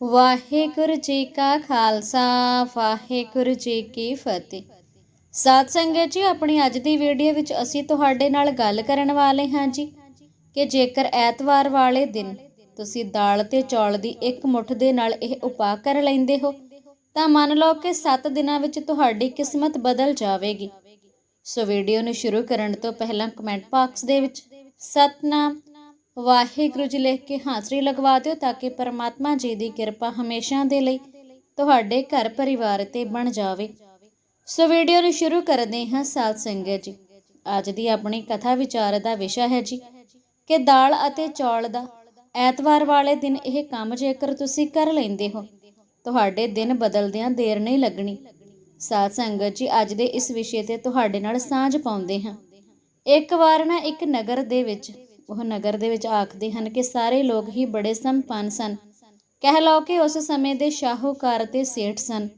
ਵਾਹਿਗੁਰੂ ਜੀ ਕਾ ਖਾਲਸਾ, ਵਾਹਿਗੁਰੂ ਜੀ ਕੀ ਫਤਿਹ। ਸਾਧ ਸੰਗਤ ਜੀ, ਆਪਣੀ ਅੱਜ ਦੀ ਵੀਡੀਓ ਵਿੱਚ ਅਸੀਂ ਤੁਹਾਡੇ ਨਾਲ ਗੱਲ ਕਰਨ ਵਾਲੇ ਹਾਂ ਜੀ ਕਿ ਜੇਕਰ ਐਤਵਾਰ ਵਾਲੇ ਦਿਨ ਤੁਸੀਂ ਦਾਲ ਤੇ ਚੌਲ ਦੀ ਇੱਕ ਮੁੱਠ ਦੇ ਨਾਲ ਇਹ ਉਪਾਅ ਕਰ ਲੈਂਦੇ ਹੋ, ਤਾਂ ਮੰਨ ਲਓ ਕਿ 7 ਦਿਨਾਂ ਵਿੱਚ ਤੁਹਾਡੀ ਕਿਸਮਤ ਬਦਲ ਜਾਵੇਗੀ। ਸੋ ਵੀਡੀਓ ਨੂੰ ਸ਼ੁਰੂ ਕਰਨ ਤੋਂ ਪਹਿਲਾਂ ਕਮੈਂਟ ਬਾਕਸ ਦੇ ਵਿੱਚ ਸਤਨਾਮ ਵਾਹਿਗੁਰੂ ਜੀ ਲਿਖ ਕੇ ਹਾਜ਼ਰੀ ਲਗਵਾ ਦਿਓ ਤਾਂ ਕਿ ਪਰਮਾਤਮਾ ਜੀ ਦੀ ਕਿਰਪਾ ਹਮੇਸ਼ਾ ਦੇ ਲਈ ਤੁਹਾਡੇ ਘਰ ਪਰਿਵਾਰ ਤੇ ਬਣ ਜਾਵੇ। ਸੋ ਵੀਡੀਓ ਨੂੰ ਸ਼ੁਰੂ ਕਰਦੇ ਹਾਂ ਸਾਧ ਸੰਗਤ ਜੀ। ਅੱਜ ਦੀ ਆਪਣੀ ਕਥਾ ਵਿਚਾਰ ਦਾ ਵਿਸ਼ਾ ਹੈ ਜੀ ਕਿ ਦਾਲ ਅਤੇ ਚੌਲ ਦਾ ਐਤਵਾਰ ਵਾਲੇ ਦਿਨ ਇਹ ਕੰਮ ਜੇਕਰ ਤੁਸੀਂ ਕਰ ਲੈਂਦੇ ਹੋ, ਤੁਹਾਡੇ ਦਿਨ ਬਦਲਦਿਆਂ ਦੇਰ ਨਹੀਂ ਲੱਗਣੀ। ਸਾਧ ਸੰਗਤ ਜੀ, ਅੱਜ ਦੇ ਇਸ ਵਿਸ਼ੇ ਤੇ ਤੁਹਾਡੇ ਨਾਲ ਸਾਂਝ ਪਾਉਂਦੇ ਹਾਂ। ਇੱਕ ਵਾਰ ਨਾ ਇੱਕ ਨਗਰ ਦੇ ਵਿੱਚ ਉਹ ਨਗਰ ਦੇ ਵਿੱਚ ਆਖਦੇ ਹਨ ਕਿ ਸਾਰੇ ਲੋਕ ਹੀ ਬੜੇ ਸੰਪੰਨ ਸਨ। ਕਹਿ ਲਓ ਕਿ ਉਸ ਸਮੇਂ ਦੇ ਸ਼ਾਹੂਕਾਰ ਤੇ ਸੇਠ ਸਨ।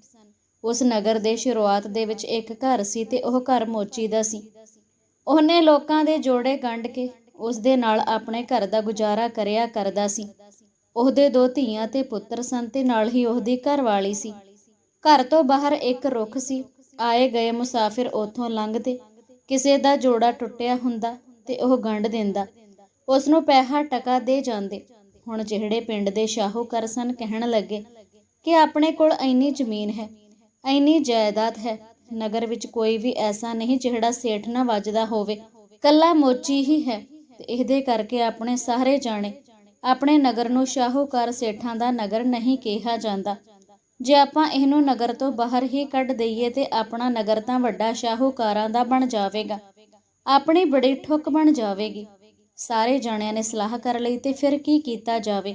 ਉਸ ਨਗਰ ਦੇ ਸ਼ੁਰੂਆਤ ਦੇ ਵਿੱਚ ਇੱਕ ਘਰ ਸੀ ਤੇ ਉਹ ਘਰ ਮੋਚੀ ਦਾ ਸੀ। ਉਹਨੇ ਲੋਕਾਂ ਦੇ ਜੋੜੇ ਗੰਢ ਕੇ ਉਸ ਦੇ ਨਾਲ ਆਪਣੇ ਘਰ ਦਾ ਗੁਜ਼ਾਰਾ ਕਰਿਆ ਕਰਦਾ ਸੀ। ਉਹਦੇ ਦੋ ਧੀਆਂ ਤੇ ਪੁੱਤਰ ਸਨ ਤੇ ਨਾਲ ਹੀ ਉਹਦੀ ਘਰਵਾਲੀ ਸੀ। ਘਰ ਤੋਂ ਬਾਹਰ ਇੱਕ ਰੁੱਖ ਸੀ। ਆਏ ਗਏ ਮੁਸਾਫਿਰ ਉਥੋਂ ਲੰਘਦੇ। ਕਿਸੇ ਦਾ ਜੋੜਾ ਟੁੱਟਿਆ ਹੁੰਦਾ ਤੇ ਉਹ ਗੰਢ ਦਿੰਦਾ। ਉਸ ਨੂੰ ਪੈਸਾ ਟਕਾ ਦੇ ਜਾਂਦੇ। ਹੁਣ ਜਿਹੜੇ ਪਿੰਡ ਦੇ ਸ਼ਾਹੂਕਾਰ ਸਨ ਕਹਿਣ ਲੱਗੇ ਕਿ ਆਪਣੇ ਕੋਲ ਇੰਨੀ ਜ਼ਮੀਨ ਹੈ, ਇੰਨੀ ਜਾਇਦਾਦ ਹੈ, ਨਗਰ ਵਿੱਚ ਕੋਈ ਵੀ ਐਸਾ ਨਹੀਂ ਜਿਹੜਾ ਸੇਠ ਨਾ ਵੱਜਦਾ ਹੋਵੇ। ਕੱਲਾ ਮੋਚੀ ਹੀ ਹੈ ਤੇ ਇਹਦੇ ਕਰਕੇ ਆਪਣੇ ਸਾਰੇ ਜਾਣੇ ਆਪਣੇ ਨਗਰ ਨੂੰ ਸ਼ਾਹੂਕਾਰ ਸੇਠਾਂ ਦਾ ਨਗਰ ਨਹੀਂ ਕਿਹਾ ਜਾਂਦਾ। ਜੇ ਆਪਾਂ ਇਹਨੂੰ ਨਗਰ ਤੋਂ ਬਾਹਰ ਹੀ ਕੱਢ ਦਈਏ ਤੇ ਆਪਣਾ ਨਗਰ ਤਾਂ ਵੱਡਾ ਸ਼ਾਹੂਕਾਰਾਂ ਦਾ ਬਣ ਜਾਵੇਗਾ। ਆਪਣੀ ਬੜੀ ਠੁੱਕ ਬਣ ਜਾਵੇਗੀ। ਸਾਰੇ ਜਾਣਿਆਂ ਨੇ ਸਲਾਹ ਕਰ ਲਈ ਤੇ ਫਿਰ ਕੀ ਕੀਤਾ ਜਾਵੇ?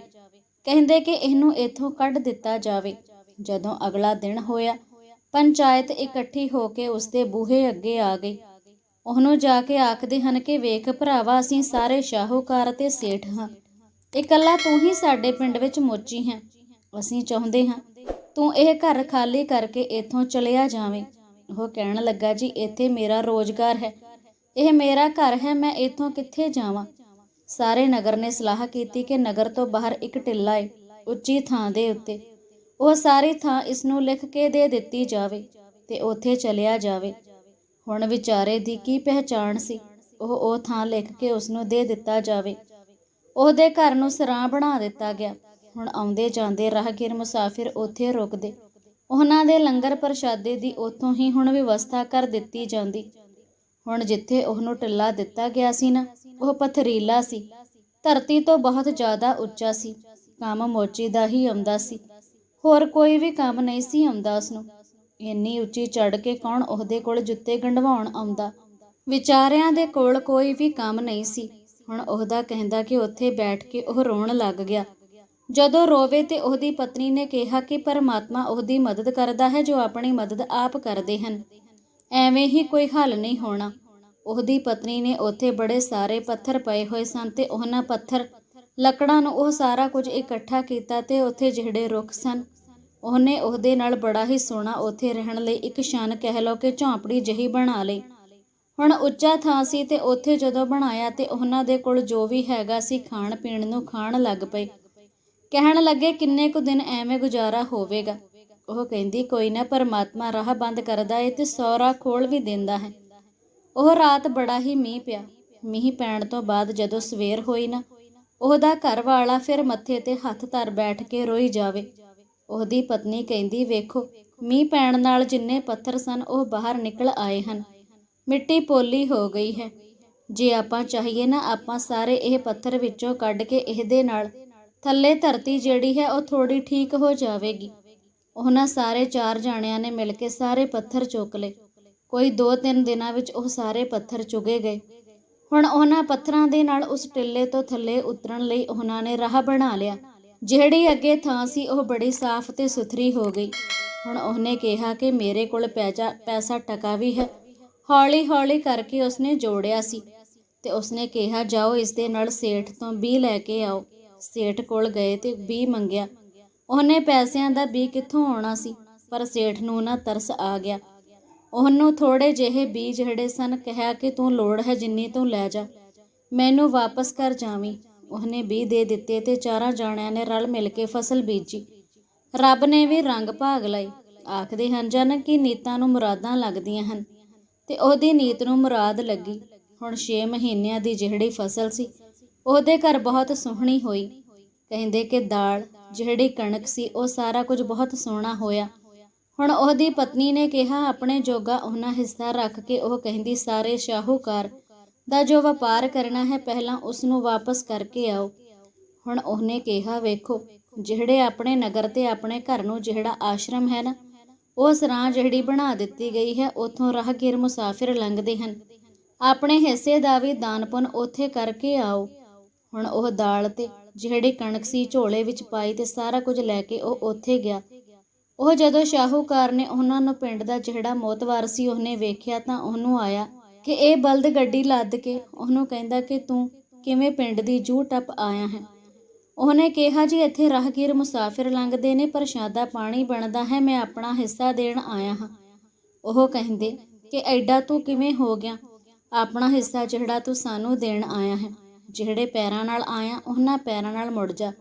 ਕਹਿੰਦੇ ਕਿ ਇਹਨੂੰ ਇੱਥੋਂ ਕੱਢ ਦਿੱਤਾ ਜਾਵੇ। ਜਦੋਂ ਅਗਲਾ ਦਿਨ ਹੋਇਆ, ਪੰਚਾਇਤ ਇਕੱਠੀ ਹੋ ਕੇ ਉਸਦੇ ਬੂਹੇ ਅੱਗੇ ਆ ਗਈ। ਉਹਨੂੰ ਜਾ ਕੇ ਆਖਦੇ ਹਨ ਕਿ ਵੇਖ ਭਰਾਵਾ, ਅਸੀਂ ਸਾਰੇ ਸ਼ਾਹੂਕਾਰ ਤੇ ਸੇਠ ਹਾਂ। ਇਕੱਲਾ ਤੂੰ ਹੀ ਸਾਡੇ ਪਿੰਡ ਵਿੱਚ ਮੋਚੀ ਹੈ। ਅਸੀਂ ਚਾਹੁੰਦੇ ਹਾਂ ਤੂੰ ਇਹ ਘਰ ਖਾਲੀ ਕਰਕੇ ਇੱਥੋਂ ਚਲਿਆ ਜਾਵੇਂ। ਉਹ ਕਹਿਣ ਲੱਗਾ, ਜੀ, ਇੱਥੇ ਮੇਰਾ ਰੋਜ਼ਗਾਰ ਹੈ। ਇਹ ਮੇਰਾ ਘਰ ਹੈ, ਮੈਂ ਇੱਥੋਂ ਕਿੱਥੇ ਜਾਵਾਂ? ਸਾਰੇ ਨਗਰ ਨੇ ਸਲਾਹ ਕੀਤੀ ਕਿ ਨਗਰ ਤੋਂ ਬਾਹਰ ਇੱਕ ਟਿੱਲਾ ਏ, ਉੱਚੀ ਥਾਂ ਦੇ ਉੱਤੇ। ਉਹ ਸਾਰੀ ਥਾਂ ਇਸ ਨੂੰ ਲਿਖ ਕੇ ਦੇ ਦਿੱਤੀ ਜਾਵੇ ਤੇ ਉੱਥੇ ਚਲਿਆ ਜਾਵੇ। ਹੁਣ ਵਿਚਾਰੇ ਦੀ ਕੀ ਪਹਿਚਾਣ ਸੀ? ਉਹ ਉਹ ਥਾਂ ਲਿਖ ਕੇ ਉਸ ਨੂੰ ਦੇ ਦਿੱਤਾ ਜਾਵੇ। ਉਹਦੇ ਘਰ ਨੂੰ ਸਰਾਂ ਬਣਾ ਦਿੱਤਾ ਗਿਆ। ਹੁਣ ਆਉਂਦੇ ਜਾਂਦੇ ਰਾਹਗੀਰ ਮੁਸਾਫਿਰ ਉੱਥੇ ਰੁਕਦੇ। ਉਹਨਾਂ ਦੇ ਲੰਗਰ ਪ੍ਰਸ਼ਾਦੇ ਦੀ ਉੱਥੋਂ ਹੀ ਹੁਣ ਵਿਵਸਥਾ ਕਰ ਦਿੱਤੀ ਜਾਂਦੀ। ਹੁਣ ਜਿੱਥੇ ਉਹਨੂੰ ਟਿੱਲਾ ਦਿੱਤਾ ਗਿਆ ਸੀ ਨਾ, ਉਹ ਪਥਰੀਲਾ ਸੀ। ਧਰਤੀ ਤੋਂ ਬਹੁਤ ਜ਼ਿਆਦਾ ਉੱਚਾ ਸੀ। ਕੰਮ ਮੋਚੀ ਦਾ ਹੀ ਆਉਂਦਾ ਸੀ। ਹੋਰ ਕੋਈ ਵੀ ਕੰਮ ਨਹੀਂ ਸੀ ਆਉਂਦਾ ਉਸ ਨੂੰ ਇੰਨੀ ਉੱਚੀ ਚੜ ਕੇ ਕੌਣ ਉਹਦੇ ਕੋਲ ਜੁੱਤੇ ਗੰਢਵਾਉਣ ਆਉਂਦਾ? ਵਿਚਾਰਿਆਂ ਦੇ ਕੋਲ ਕੋਈ ਵੀ ਕੰਮ ਨਹੀਂ ਸੀ। ਹੁਣ ਉਹਦਾ ਕਹਿੰਦਾ ਕਿ ਉੱਥੇ ਬੈਠ ਕੇ ਉਹ ਰੋਣ ਲੱਗ ਗਿਆ। ਜਦੋਂ ਰੋਵੇ ਤੇ ਉਹਦੀ ਪਤਨੀ ਨੇ ਕਿਹਾ ਕਿ ਪਰਮਾਤਮਾ ਉਹਦੀ ਮਦਦ ਕਰਦਾ ਹੈ, ਜੋ ਆਪਣੀ ਮਦਦ ਆਪ ਕਰਦੇ ਹਨ। ਐਵੇਂ ਹੀ ਕੋਈ ਹੱਲ ਨਹੀਂ ਹੋਣਾ। ਉਹਦੀ ਪਤਨੀ ਨੇ ਉੱਥੇ ਬੜੇ ਸਾਰੇ ਪੱਥਰ ਪਏ ਹੋਏ ਸਨ ਤੇ ਉਹਨਾਂ ਪੱਥਰ, ਲੱਕੜਾਂ ਨੂੰ ਉਹ ਸਾਰਾ ਕੁਝ ਇਕੱਠਾ ਕੀਤਾ ਤੇ ਉੱਥੇ ਜਿਹੜੇ ਰੁੱਖ ਸਨ, ਉਹਨੇ ਉਹਦੇ ਨਾਲ ਬੜਾ ਹੀ ਸੋਹਣਾ ਉੱਥੇ ਰਹਿਣ ਲਈ ਇੱਕ ਸ਼ਾਨ ਕਹਿ ਲਓ ਕਿ ਝੌਂਪੜੀ ਜਹੀ ਬਣਾ ਲਈ। ਹੁਣ ਉੱਚਾ ਥਾਂ ਸੀ ਤੇ ਉੱਥੇ ਜਦੋਂ ਬਣਾਇਆ ਤੇ ਉਹਨਾਂ ਦੇ ਕੋਲ ਜੋ ਵੀ ਹੈਗਾ ਸੀ ਖਾਣ ਪੀਣ ਨੂੰ ਖਾਣ ਲੱਗ ਪਏ। ਕਹਿਣ ਲੱਗੇ ਕਿੰਨੇ ਕੁ ਦਿਨ ਐਵੇਂ ਗੁਜ਼ਾਰਾ ਹੋਵੇਗਾ। ਉਹ ਕਹਿੰਦੀ, ਕੋਈ ਨਾ, ਪਰਮਾਤਮਾ ਰਾਹ ਬੰਦ ਕਰਦਾ ਏ ਤੇ ਸੌਰਾ ਖੋਲ ਵੀ ਦਿੰਦਾ ਹੈ। ਉਹ ਰਾਤ ਬੜਾ ਹੀ ਮੀਂਹ ਪਿਆ। ਮੀਂਹ ਪੈਣ ਤੋਂ ਬਾਅਦ ਜਦੋਂ ਸਵੇਰ ਹੋਈ ਨਾ, ਉਹਦਾ ਘਰ ਵਾਲਾ ਫਿਰ ਮੱਥੇ ਤੇ ਹੱਥ ਧਰ ਬੈਠ ਕੇ ਰੋਈ ਜਾਵੇ। ਉਹਦੀ ਪਤਨੀ ਕਹਿੰਦੀ, ਵੇਖੋ, ਮੀਂਹ ਪੈਣ ਨਾਲ ਜਿੰਨੇ ਪੱਥਰ ਸਨ, ਉਹ ਬਾਹਰ ਨਿਕਲ ਆਏ ਹਨ। ਮਿੱਟੀ ਪੋਲੀ ਹੋ ਗਈ ਹੈ। ਜੇ ਆਪਾਂ ਚਾਹੀਏ ਨਾ, ਆਪਾਂ ਸਾਰੇ ਇਹ ਪੱਥਰ ਵਿੱਚੋਂ ਕੱਢ ਕੇ ਇਹਦੇ ਨਾਲ, ਥੱਲੇ ਧਰਤੀ ਜਿਹੜੀ ਹੈ, ਉਹ ਥੋੜੀ ਠੀਕ ਹੋ ਜਾਵੇਗੀ। ਉਹਨਾਂ ਸਾਰੇ ਚਾਰ ਜਾਣਿਆਂ ਨੇ ਮਿਲ ਕੇ ਸਾਰੇ ਪੱਥਰ ਚੁੱਕ ਲਏ। ਕੋਈ 2-3 ਦਿਨਾਂ ਵਿੱਚ ਉਹ ਸਾਰੇ ਪੱਥਰ ਚੁਗੇ ਗਏ। ਹੁਣ ਉਹਨਾਂ ਪੱਥਰਾਂ ਦੇ ਨਾਲ ਉਸ ਟਿੱਲੇ ਤੋਂ ਥੱਲੇ ਉਤਰਨ ਲਈ ਉਹਨਾਂ ਨੇ ਰਾਹ ਬਣਾ ਲਿਆ। ਜਿਹੜੀ ਅੱਗੇ ਥਾਂ ਸੀ ਉਹ ਬੜੀ ਸਾਫ਼ ਤੇ ਸੁਥਰੀ ਹੋ ਗਈ। ਹੁਣ ਉਹਨੇ ਕਿਹਾ ਕਿ ਮੇਰੇ ਕੋਲ ਪੈਸਾ ਪੈਸਾ ਟਕਾ ਵੀ ਹੈ। ਹੌਲੀ-ਹੌਲੀ ਕਰਕੇ ਉਸਨੇ ਜੋੜਿਆ ਸੀ ਤੇ ਉਸਨੇ ਕਿਹਾ, ਜਾਓ ਇਸ ਦੇ ਨਾਲ ਸੇਠ ਤੋਂ ਬੀ ਲੈ ਕੇ ਆਓ। ਸੇਠ ਕੋਲ ਗਏ ਤੇ ਬੀ ਮੰਗਿਆ। ਉਹਨੇ ਪੈਸਿਆਂ ਦਾ ਬੀ ਕਿੱਥੋਂ ਆਉਣਾ ਸੀ? ਪਰ ਸੇਠ ਨੂੰ ਨਾ ਤਰਸ ਆ ਗਿਆ। ਉਹਨੂੰ ਥੋੜੇ ਜਿਹੇ ਬੀ ਜਿਹੜੇ ਸਨ, ਕਿਹਾ ਕਿ ਤੂੰ ਲੋੜ ਹੈ ਜਿੰਨੀ ਤੂੰ ਲੈ ਜਾ। ਮੈਨੂੰ ਵਾਪਸ ਕਰ ਜਾਵੀਂ। ਉਹਨੇ ਬੀ ਦੇ ਦਿੱਤੇ ਤੇ ਚਾਰਾਂ ਜਾਣਿਆਂ ਨੇ ਰਲ ਮਿਲ ਕੇ ਫਸਲ ਬੀਜੀ। ਰੱਬ ਨੇ ਵੀ ਰੰਗ ਭਾਗ ਲਏ। ਆਖਦੇ ਹਨ, ਜਨ ਕਿ ਨੀਤਾਂ ਨੂੰ ਮੁਰਾਦਾਂ ਲੱਗਦੀਆਂ ਹਨ। ਤੇ ਉਹਦੀ ਨੀਤ ਨੂੰ ਮੁਰਾਦ ਲੱਗੀ। ਹੁਣ 6 ਮਹੀਨਿਆਂ ਦੀ ਜਿਹੜੀ ਫਸਲ ਸੀ, ਉਹਦੇ ਘਰ ਬਹੁਤ ਸੋਹਣੀ ਹੋਈ। ਕਹਿੰਦੇ ਕਿ ਦਾਲ ਜਿਹੜੀ ਕਣਕ ਸੀ, ਉਹ ਸਾਰਾ ਕੁਝ ਬਹੁਤ ਸੋਹਣਾ ਹੋਇਆ। ਹੁਣ ਉਹਦੀ ਪਤਨੀ ਨੇ ਕਿਹਾ, ਆਪਣੇ ਜੋਗਾ ਉਹਨਾਂ ਹਿੱਸਾ ਰੱਖ ਕੇ ਉਹ ਕਹਿੰਦੀ, ਸਾਰੇ ਸ਼ਾਹੂਕਾਰ ਦਾ ਜੋ ਵਪਾਰ ਕਰਨਾ ਹੈ, ਪਹਿਲਾਂ ਉਸ ਨੂੰ ਵਾਪਸ ਕਰਕੇ ਆਓ। ਹੁਣ ਉਹਨੇ ਕਿਹਾ, ਵੇਖੋ, ਜਿਹੜੇ ਆਪਣੇ ਨਗਰ ਤੇ ਆਪਣੇ ਘਰ ਨੂੰ ਜਿਹੜਾ ਆਸ਼ਰਮ ਹੈ ਨਾ, ਉਹ ਸਰਾਂ ਜਿਹੜੀ ਬਣਾ ਦਿੱਤੀ ਗਈ ਹੈ, ਉਥੋਂ ਰਾਹਗੀਰ ਮੁਸਾਫਿਰ ਲੰਘਦੇ ਹਨ। ਆਪਣੇ ਹਿੱਸੇ ਦਾ ਵੀ ਦਾਨ ਪੁੰਨ ਉੱਥੇ ਕਰਕੇ ਆਓ। ਹੁਣ ਉਹ ਦਾਲ ਤੇ ਜਿਹੜੀ ਕਣਕ ਸੀ ਝੋਲੇ ਵਿੱਚ ਪਾਈ ਤੇ ਸਾਰਾ ਕੁਝ ਲੈ ਕੇ ਉਹ ਉੱਥੇ ਗਿਆ। ਉਹ ਜਦੋਂ ਸ਼ਾਹੂਕਾਰ ਨੇ ਉਹਨਾਂ ਨੂੰ ਪਿੰਡ ਦਾ ਜਿਹੜਾ ਮੋਤਵਾਰ ਸੀ ਉਹਨੇ ਵੇਖਿਆ ਤਾਂ ਉਹਨੂੰ ਆਇਆ ਕਿ ਇਹ ਬਲਦ ਗੱਡੀ ਲੱਦ ਕੇ ਉਹਨੂੰ ਕਹਿੰਦਾ ਕਿ ਤੂੰ ਕਿਵੇਂ ਪਿੰਡ ਦੀ ਜੂ ਟੱਪ ਆਇਆ ਹੈ? ਉਹਨੇ ਕਿਹਾ, ਜੀ, ਇੱਥੇ ਰਾਹਗੀਰ ਮੁਸਾਫਿਰ ਲੰਘਦੇ ਨੇ ਪ੍ਰਸ਼ਾਦਾ ਪਾਣੀ ਬਣਦਾ ਹੈ, ਮੈਂ ਆਪਣਾ ਹਿੱਸਾ ਦੇਣ ਆਇਆ ਹਾਂ। ਉਹ ਕਹਿੰਦੇ ਕਿ ਐਡਾ ਤੂੰ ਕਿਵੇਂ ਹੋ ਗਿਆ? ਆਪਣਾ ਹਿੱਸਾ ਜਿਹੜਾ ਤੂੰ ਸਾਨੂੰ ਦੇਣ ਆਇਆ ਹੈ? ਜਿਹੜੇ ਪੈਰਾਂ ਨਾਲ ਆਇਆ, ਉਹਨਾਂ ਪੈਰਾਂ ਨਾਲ ਮੁੜ ਜਾ।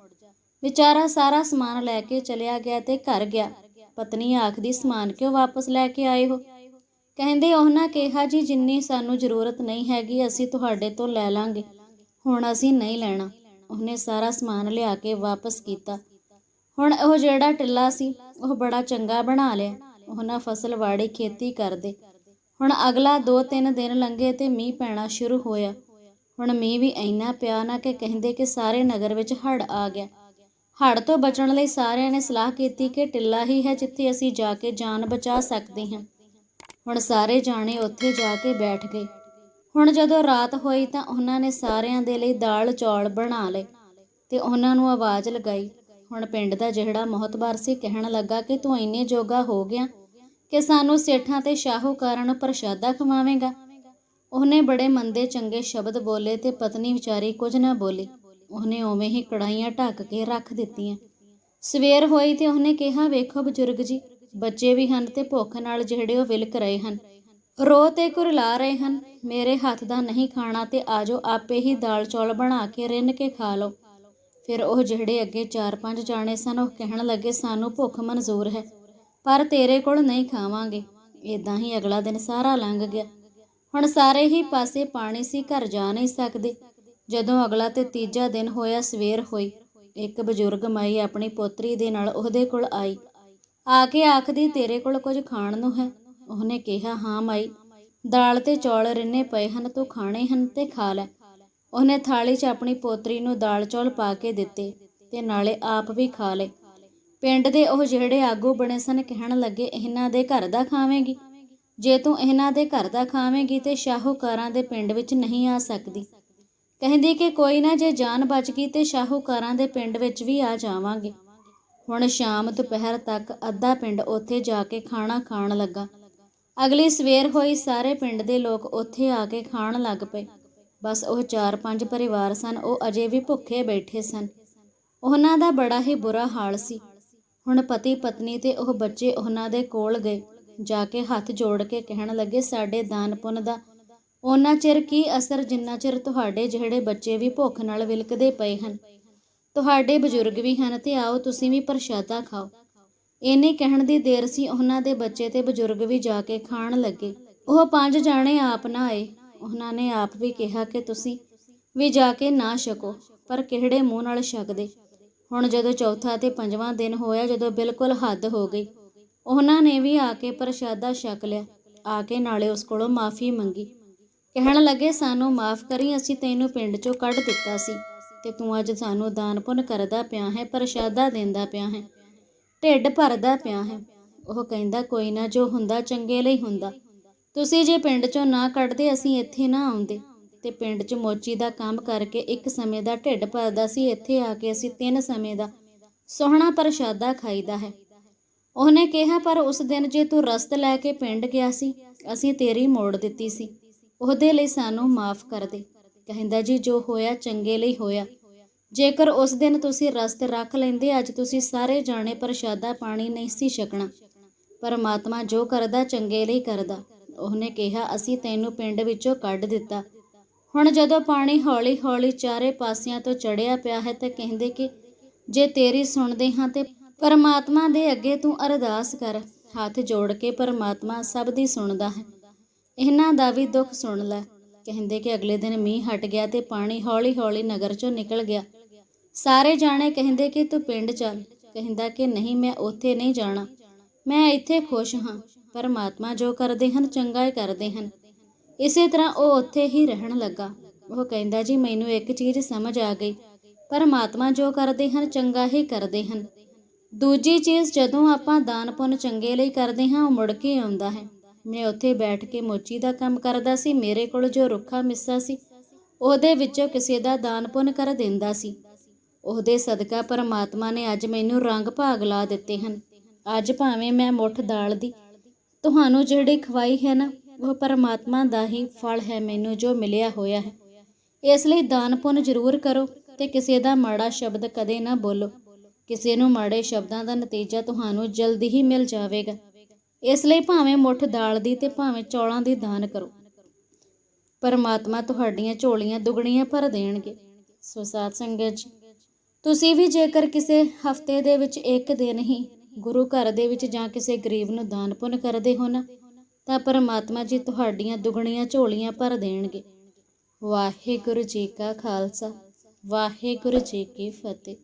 ਵਿਚਾਰਾ ਸਾਰਾ ਸਮਾਨ ਲੈ ਕੇ ਚਲਿਆ ਗਿਆ ਤੇ ਘਰ ਗਿਆ। ਪਤਨੀ ਆਖਦੀ, ਸਮਾਨ ਕਿਉਂ ਵਾਪਸ ਲੈ ਕੇ ਆਏ ਹੋ? ਕਹਿੰਦੇ, ਉਹਨਾਂ ਕਿਹਾ, ਜੀ, ਜਿੰਨੀ ਸਾਨੂੰ ਜ਼ਰੂਰਤ ਨਹੀਂ ਹੈਗੀ, ਅਸੀਂ ਤੁਹਾਡੇ ਤੋਂ ਲੈ ਲਾਂਗੇ। ਹੁਣ ਅਸੀਂ ਨਹੀਂ ਲੈਣਾ। ਉਹਨੇ ਸਾਰਾ ਸਮਾਨ ਲਿਆ ਕੇ ਵਾਪਸ ਕੀਤਾ। ਹੁਣ ਉਹ ਜਿਹੜਾ ਟਿੱਲਾ ਸੀ, ਉਹ ਬੜਾ ਚੰਗਾ ਬਣਾ ਲਿਆ। ਉਹਨਾਂ ਫਸਲ ਵਾੜੀ ਖੇਤੀ ਕਰਦੇ। ਹੁਣ ਅਗਲਾ 2-3 ਦਿਨ ਲੰਘੇ ਤੇ ਮੀਂਹ ਪੈਣਾ ਸ਼ੁਰੂ ਹੋਇਆ। ਹੁਣ ਮੀਂਹ ਵੀ ਇੰਨਾ ਪਿਆ ਨਾ ਕਿ ਕਹਿੰਦੇ ਕਿ ਸਾਰੇ ਨਗਰ ਵਿੱਚ ਹੜ੍ਹ ਆ ਗਿਆ। ਹੜ੍ਹ ਤੋਂ ਬਚਣ ਲਈ ਸਾਰਿਆਂ ਨੇ ਸਲਾਹ ਕੀਤੀ ਕਿ ਟਿੱਲਾ ਹੀ ਹੈ ਜਿੱਥੇ ਅਸੀਂ ਜਾ ਕੇ ਜਾਨ ਬਚਾ ਸਕਦੇ ਹਾਂ। ਹੁਣ ਸਾਰੇ ਜਾਣੇ ਉੱਥੇ ਜਾ ਕੇ ਬੈਠ ਗਏ। ਹੁਣ ਜਦੋਂ ਰਾਤ ਹੋਈ ਤਾਂ ਉਹਨਾਂ ਨੇ ਸਾਰਿਆਂ ਦੇ ਲਈ ਦਾਲ ਚੌਲ ਬਣਾ ਲਏ ਤੇ ਉਹਨਾਂ ਨੂੰ ਆਵਾਜ਼ ਲਗਾਈ। ਹੁਣ ਪਿੰਡ ਦਾ ਜਿਹੜਾ ਮੋਹਤਬਾਰ ਸੀ ਕਹਿਣ ਲੱਗਾ ਕਿ ਤੂੰ ਇੰਨੇ ਜੋਗਾ ਹੋ ਗਿਆ ਕਿ ਸਾਨੂੰ ਸੇਠਾਂ ਤੇ ਸ਼ਾਹੂਕਾਰਾਂ ਨੂੰ ਪ੍ਰਸ਼ਾਦਾ ਖਵਾਵੇਂਗਾ। ਉਹਨੇ ਬੜੇ ਮੰਦੇ ਚੰਗੇ ਸ਼ਬਦ ਬੋਲੇ ਤੇ ਪਤਨੀ ਵਿਚਾਰੀ ਕੁਝ ਨਾ ਬੋਲੀ। ਉਹਨੇ ਉਵੇਂ ਹੀ ਕੜਾਈਆਂ ਢੱਕ ਕੇ ਰੱਖ ਦਿੱਤੀਆਂ। ਸਵੇਰ ਹੋਈ ਤੇ ਉਹਨੇ ਕਿਹਾ, ਵੇਖੋ ਬਜ਼ੁਰਗ ਜੀ, ਬੱਚੇ ਵੀ ਹਨ ਤੇ ਭੁੱਖ ਨਾਲ ਜਿਹੜੇ ਉਹ ਵਿਲਕ ਰਹੇ ਹਨ। ਰੋ ਤੇ ਕੁਰਲਾ ਰਹੇ ਹਨ। ਮੇਰੇ ਹੱਥ ਦਾ ਨਹੀਂ ਖਾਣਾ ਤੇ ਆਜੋ, ਆਪੇ ਹੀ ਦਾਲ ਚੌਲ ਬਣਾ ਕੇ ਰਿੰਨ ਕੇ ਖਾ ਲਓ ਫਿਰ ਉਹ ਜਿਹੜੇ ਅੱਗੇ 4-5 ਜਾਣੇ ਸਨ, ਉਹ ਕਹਿਣ ਲੱਗੇ, ਸਾਨੂੰ ਭੁੱਖ ਮਨਜ਼ੂਰ ਹੈ, ਪਰ ਤੇਰੇ ਕੋਲ ਨਹੀਂ ਖਾਵਾਂਗੇ। ਇਦਾਂ ਹੀ ਅਗਲਾ ਦਿਨ ਸਾਰਾ ਲੰਘ ਗਿਆ। ਹੁਣ ਸਾਰੇ ਹੀ ਪਾਸੇ ਪਾਣੀ ਸੀ, ਘਰ ਜਾ ਨਹੀਂ ਸਕਦੇ। ਜਦੋਂ ਅਗਲਾ ਤੇ ਤੀਜਾ ਦਿਨ ਹੋਇਆ ਸਵੇਰ ਹੋਈ, ਇੱਕ ਬਜ਼ੁਰਗ ਮਾਈ ਆਪਣੀ ਪੋਤਰੀ ਦੇ ਨਾਲ ਉਹਦੇ ਕੋਲ ਆਈ। ਆ ਕੇ ਆਖਦੀ, ਤੇਰੇ ਕੋਲ ਕੁਝ ਖਾਣ ਨੂੰ ਹੈ? ਉਹਨੇ ਕਿਹਾ, ਹਾਂ ਮਾਈ, ਦਾਲ ਤੇ ਚੌਲ ਰਿੰਨੇ ਪਏ ਹਨ, ਤੂੰ ਖਾਣੇ ਹਨ ਤੇ ਖਾ ਲੈ। ਉਹਨੇ ਥਾਲੀ 'ਚ ਆਪਣੀ ਪੋਤਰੀ ਨੂੰ ਦਾਲ ਚੌਲ ਪਾ ਕੇ ਦਿੱਤੇ ਤੇ ਨਾਲੇ ਆਪ ਵੀ ਖਾ ਲਏ। ਪਿੰਡ ਦੇ ਉਹ ਜਿਹੜੇ ਆਗੂ ਬਣੇ ਸਨ, ਕਹਿਣ ਲੱਗੇ, ਇਹਨਾਂ ਦੇ ਘਰ ਦਾ ਖਾਵੇਂਗੀ? ਜੇ ਤੂੰ ਇਹਨਾਂ ਦੇ ਘਰ ਦਾ ਖਾਵੇਂਗੀ ਤੇ ਸ਼ਾਹੂਕਾਰਾਂ ਦੇ ਪਿੰਡ ਵਿੱਚ ਨਹੀਂ ਆ ਸਕਦੀ। ਕਹਿੰਦੀ ਕਿ ਕੋਈ ਨਾ, ਜੇ ਜਾਨ ਬਚ ਗਈ ਤੇ ਸ਼ਾਹੂਕਾਰਾਂ ਦੇ ਪਿੰਡ ਵਿੱਚ ਵੀ ਆ ਜਾਵਾਂਗੇ। ਹੁਣ ਸ਼ਾਮ ਦੁਪਹਿਰ ਤੱਕ ਅੱਧਾ ਪਿੰਡ ਉੱਥੇ ਜਾ ਕੇ ਖਾਣਾ ਖਾਣ ਲੱਗਾ। ਅਗਲੀ ਸਵੇਰ ਹੋਈ ਸਾਰੇ ਪਿੰਡ ਦੇ ਲੋਕ ਉੱਥੇ ਆ ਕੇ ਖਾਣ ਲੱਗ ਪਏ। ਬਸ ਉਹ ਚਾਰ ਪੰਜ ਪਰਿਵਾਰ ਸਨ, ਉਹ ਅਜੇ ਵੀ ਭੁੱਖੇ ਬੈਠੇ ਸਨ। ਉਹਨਾਂ ਦਾ ਬੜਾ ਹੀ ਬੁਰਾ ਹਾਲ ਸੀ। ਹੁਣ ਪਤੀ ਪਤਨੀ ਤੇ ਉਹ ਬੱਚੇ ਉਹਨਾਂ ਦੇ ਕੋਲ ਗਏ। ਜਾ ਕੇ ਹੱਥ ਜੋੜ ਕੇ ਕਹਿਣ ਲੱਗੇ, ਸਾਡੇ ਦਾਨ ਪੁੰਨ ਦਾ ਉਹਨਾਂ ਚਿਰ ਕੀ ਅਸਰ ਜਿੰਨਾ ਚਿਰ ਤੁਹਾਡੇ ਜਿਹੜੇ ਬੱਚੇ ਵੀ ਭੁੱਖ ਨਾਲ ਵਿਲਕਦੇ ਪਏ ਹਨ? ਤੁਹਾਡੇ ਬਜ਼ੁਰਗ ਵੀ ਹਨ ਤੇ ਆਓ ਤੁਸੀਂ ਵੀ ਪ੍ਰਸ਼ਾਦਾ ਖਾਓ। ਇਹਨੇ ਕਹਿਣ ਦੀ ਦੇਰ ਸੀ, ਉਹਨਾਂ ਦੇ ਬੱਚੇ ਤੇ ਬਜ਼ੁਰਗ ਵੀ ਜਾ ਕੇ ਖਾਣ ਲੱਗੇ। ਉਹ ਪੰਜ ਜਾਣੇ ਆਪ ਨਾ ਆਏ। ਉਹਨਾਂ ਨੇ ਆਪ ਵੀ ਕਿਹਾ ਕਿ ਤੁਸੀਂ ਵੀ ਜਾ ਕੇ ਨਾ ਛਕੋ, ਪਰ ਕਿਹੜੇ ਮੂੰਹ ਨਾਲ ਛਕਦੇ? ਹੁਣ ਜਦੋਂ ਚੌਥਾ ਤੇ ਪੰਜਵਾਂ ਦਿਨ ਹੋਇਆ, ਜਦੋਂ ਬਿਲਕੁਲ ਹੱਦ ਹੋ ਗਈ ਉਹਨਾਂ ਨੇ ਵੀ ਆ ਕੇ ਪ੍ਰਸ਼ਾਦਾ ਛਕ ਲਿਆ। ਆ ਕੇ ਨਾਲੇ ਉਸ ਕੋਲੋਂ ਮਾਫੀ ਮੰਗੀ। ਕਹਿਣ ਲੱਗੇ, ਸਾਨੂੰ ਮਾਫ ਕਰੀ, ਅਸੀਂ ਤੈਨੂੰ ਪਿੰਡ ਚੋਂ ਕੱਢ ਦਿੱਤਾ ਸੀ ਤੇ ਤੂੰ ਅੱਜ ਸਾਨੂੰ ਦਾਨ ਪੁੰਨ ਕਰਦਾ ਪਿਆ ਹੈ, ਪ੍ਰਸ਼ਾਦਾ ਦਿੰਦਾ ਪਿਆ ਹੈ, ਢਿੱਡ ਭਰਦਾ ਪਿਆ ਹੈ। ਉਹ ਕਹਿੰਦਾ, ਕੋਈ ਨਾ, ਜੋ ਹੁੰਦਾ ਚੰਗੇ ਲਈ ਹੁੰਦਾ। ਤੁਸੀਂ ਜੇ ਪਿੰਡ ਚੋਂ ਨਾ ਕੱਢਦੇ, ਅਸੀਂ ਇੱਥੇ ਨਾ ਆਉਂਦੇ। ਤੇ ਪਿੰਡ 'ਚ ਮੋਚੀ ਦਾ ਕੰਮ ਕਰਕੇ ਇੱਕ ਸਮੇਂ ਦਾ ਢਿੱਡ ਭਰਦਾ ਸੀ, ਇੱਥੇ ਆ ਕੇ ਅਸੀਂ ਤਿੰਨ ਸਮੇਂ ਦਾ ਸੋਹਣਾ ਪ੍ਰਸ਼ਾਦਾ ਖਾਈਦਾ ਹੈ। ਉਹਨੇ ਕਿਹਾ, ਪਰ ਉਸ ਦਿਨ ਜੇ ਤੂੰ ਰਸਤ ਲੈ ਕੇ ਪਿੰਡ ਗਿਆ ਸੀ, ਅਸੀਂ ਤੇਰੀ ਮੋੜ ਦਿੱਤੀ ਸੀ। ਉਹਦੇ ਲਈ ਸਾਨੂੰ ਮਾਫ ਕਰ ਦੇ। ਕਹਿੰਦਾ, ਜੀ, ਜੋ ਹੋਇਆ ਚੰਗੇ ਲਈ ਹੋਇਆ। ਜੇਕਰ ਉਸ ਦਿਨ ਤੁਸੀਂ ਰਸਤ ਰੱਖ ਲੈਂਦੇ, ਅੱਜ ਤੁਸੀਂ ਸਾਰੇ ਜਾਣੇ ਪ੍ਰਸ਼ਾਦਾ ਪਾਣੀ ਨਹੀਂ ਸੀ ਛਕਣਾ। ਪਰਮਾਤਮਾ ਜੋ ਕਰਦਾ, ਚੰਗੇ ਲਈ ਕਰਦਾ। ਉਹਨੇ ਕਿਹਾ, ਅਸੀਂ ਤੈਨੂੰ ਪਿੰਡ ਵਿੱਚੋਂ ਕੱਢ ਦਿੱਤਾ। ਹੁਣ ਜਦੋਂ ਪਾਣੀ ਹੌਲੀ-ਹੌਲੀ ਚਾਰੇ ਪਾਸਿਆਂ ਤੋਂ ਚੜਿਆ ਪਿਆ ਹੈ, ਤੇ ਕਹਿੰਦੇ ਕਿ ਜੇ ਤੇਰੀ ਸੁਣਦੇ ਹਾਂ, ਤੇ ਪਰਮਾਤਮਾ ਦੇ ਅੱਗੇ ਤੂੰ ਅਰਦਾਸ ਕਰ, ਹੱਥ ਜੋੜ ਕੇ ਪਰਮਾਤਮਾ ਸਭ ਦੀ ਸੁਣਦਾ ਹੈ। ਇਹਨਾਂ ਦਾ ਵੀ ਦੁੱਖ ਸੁਣ ਲੈ। ਕਹਿੰਦੇ ਕਿ ਅਗਲੇ ਦਿਨ ਮੀਂਹ ਹਟ ਗਿਆ ਤੇ ਪਾਣੀ ਹੌਲੀ-ਹੌਲੀ ਨਗਰ ਚੋਂ ਨਿਕਲ ਗਿਆ। ਸਾਰੇ ਜਾਣੇ ਕਹਿੰਦੇ ਕਿ ਤੂੰ ਪਿੰਡ ਚੱਲ। ਕਹਿੰਦਾ ਕਿ ਨਹੀਂ, ਮੈਂ ਉੱਥੇ ਨਹੀਂ ਜਾਣਾ। ਮੈਂ ਇੱਥੇ ਖੁਸ਼ ਹਾਂ। ਪਰਮਾਤਮਾ ਜੋ ਕਰਦੇ ਹਨ, ਚੰਗਾ ਹੀ ਕਰਦੇ ਹਨ। ਇਸੇ ਤਰ੍ਹਾਂ ਉਹ ਉੱਥੇ ਹੀ ਰਹਿਣ ਲੱਗਾ। ਉਹ ਕਹਿੰਦਾ, ਜੀ, ਮੈਨੂੰ ਇੱਕ ਚੀਜ਼ ਸਮਝ ਆ ਗਈ। ਪਰਮਾਤਮਾ ਜੋ ਕਰਦੇ ਹਨ, ਚੰਗਾ ਹੀ ਕਰਦੇ ਹਨ। ਦੂਜੀ ਚੀਜ਼, ਜਦੋਂ ਆਪਾਂ ਦਾਨ ਪੁੰਨ ਚੰਗੇ ਲਈ ਕਰਦੇ ਹਾਂ, ਉਹ ਮੁੜ ਕੇ ਆਉਂਦਾ ਹੈ। ਮੈਂ ਉੱਥੇ ਬੈਠ ਕੇ ਮੋਚੀ ਦਾ ਕੰਮ ਕਰਦਾ ਸੀ, ਮੇਰੇ ਕੋਲ ਜੋ ਰੁੱਖਾ ਮਿੱਸਾ ਸੀ, ਉਹਦੇ ਵਿੱਚੋਂ ਕਿਸੇ ਦਾ ਦਾਨ ਪੁੰਨ ਕਰ ਦਿੰਦਾ ਸੀ। ਉਹਦੇ ਸਦਕਾ ਪਰਮਾਤਮਾ ਨੇ ਅੱਜ ਮੈਨੂੰ ਰੰਗ ਭਾਗ ਲਾ ਦਿੱਤੇ ਹਨ। ਅੱਜ ਭਾਵੇਂ ਮੈਂ ਮੁੱਠ ਦਾਲ ਦੀ, ਤੁਹਾਨੂੰ ਜਿਹੜੀ ਖਵਾਈ ਹੈ ਨਾ, ਉਹ ਪਰਮਾਤਮਾ ਦਾ ਹੀ ਫਲ ਹੈ ਮੈਨੂੰ ਜੋ ਮਿਲਿਆ ਹੋਇਆ ਹੈ। ਇਸ ਲਈ ਦਾਨ ਪੁੰਨ ਜ਼ਰੂਰ ਕਰੋ ਤੇ ਕਿਸੇ ਦਾ ਮਾੜਾ ਸ਼ਬਦ ਕਦੇ ਨਾ ਬੋਲੋ। ਕਿਸੇ ਨੂੰ ਮਾੜੇ ਸ਼ਬਦਾਂ ਦਾ ਨਤੀਜਾ ਤੁਹਾਨੂੰ ਜਲਦੀ ਹੀ ਮਿਲ ਜਾਵੇਗਾ। ਇਸ ਲਈ ਭਾਵੇਂ ਮੁੱਠ ਦਾਲ ਦੀ ਤੇ ਭਾਵੇਂ ਚੌਲਾਂ ਦੀ ਦਾਨ ਕਰੋ। ਪਰਮਾਤਮਾ ਤੁਹਾਡੀਆਂ ਝੋਲੀਆਂ ਦੁਗਣੀਆਂ ਭਰ ਦੇਣਗੇ। ਸੋ ਸਾਧ ਸੰਗਤ ਜੀ, ਤੁਸੀਂ ਵੀ ਜੇਕਰ ਕਿਸੇ ਹਫ਼ਤੇ ਦੇ ਵਿੱਚ ਇੱਕ ਦਿਨ ਹੀ ਗੁਰੂ ਘਰ ਦੇ ਵਿੱਚ ਜਾਂ ਕਿਸੇ ਗਰੀਬ ਨੂੰ ਦਾਨ ਪੁੰਨ ਕਰਦੇ ਹੋ ਨਾ, ਤਾਂ ਪਰਮਾਤਮਾ ਜੀ ਤੁਹਾਡੀਆਂ ਦੁਗਣੀਆਂ ਝੋਲੀਆਂ ਭਰ ਦੇਣਗੇ। ਵਾਹਿਗੁਰੂ ਜੀ ਕਾ ਖਾਲਸਾ, ਵਾਹਿਗੁਰੂ ਜੀ ਕੀ ਫਤਿਹ।